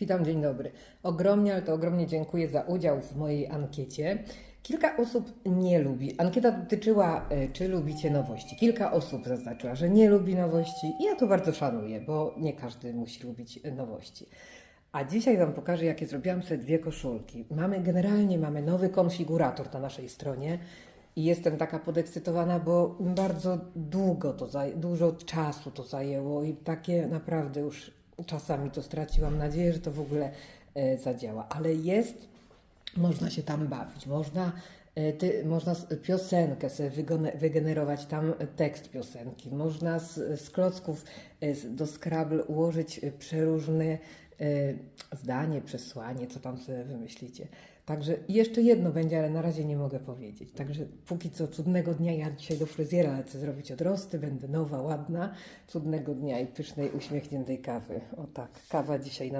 Witam, dzień dobry. Ogromnie, ale to ogromnie dziękuję za udział w mojej ankiecie. Kilka osób nie lubi. Ankieta dotyczyła, e, czy lubicie nowości. Kilka osób zaznaczyła, że nie lubi nowości. I ja to bardzo szanuję, bo nie każdy musi lubić e, nowości. A dzisiaj Wam pokażę, jakie zrobiłam sobie dwie koszulki. Mamy generalnie mamy nowy konfigurator na naszej stronie. I jestem taka podekscytowana, bo bardzo długo to zaję, dużo czasu to zajęło i takie naprawdę już czasami to straciłam nadzieję, że to w ogóle e, zadziała. Ale jest, można się tam bawić, można, e, ty, można piosenkę sobie wygenerować, tam tekst piosenki, można z, z klocków e, do Scrabble ułożyć e, przeróżne e, zdanie, przesłanie, co tam sobie wymyślicie. Także jeszcze jedno będzie, ale na razie nie mogę powiedzieć. Także póki co cudnego dnia, ja dzisiaj do fryzjera lecę zrobić odrosty, będę nowa, ładna, cudnego dnia i pysznej, uśmiechniętej kawy. O tak, kawa dzisiaj na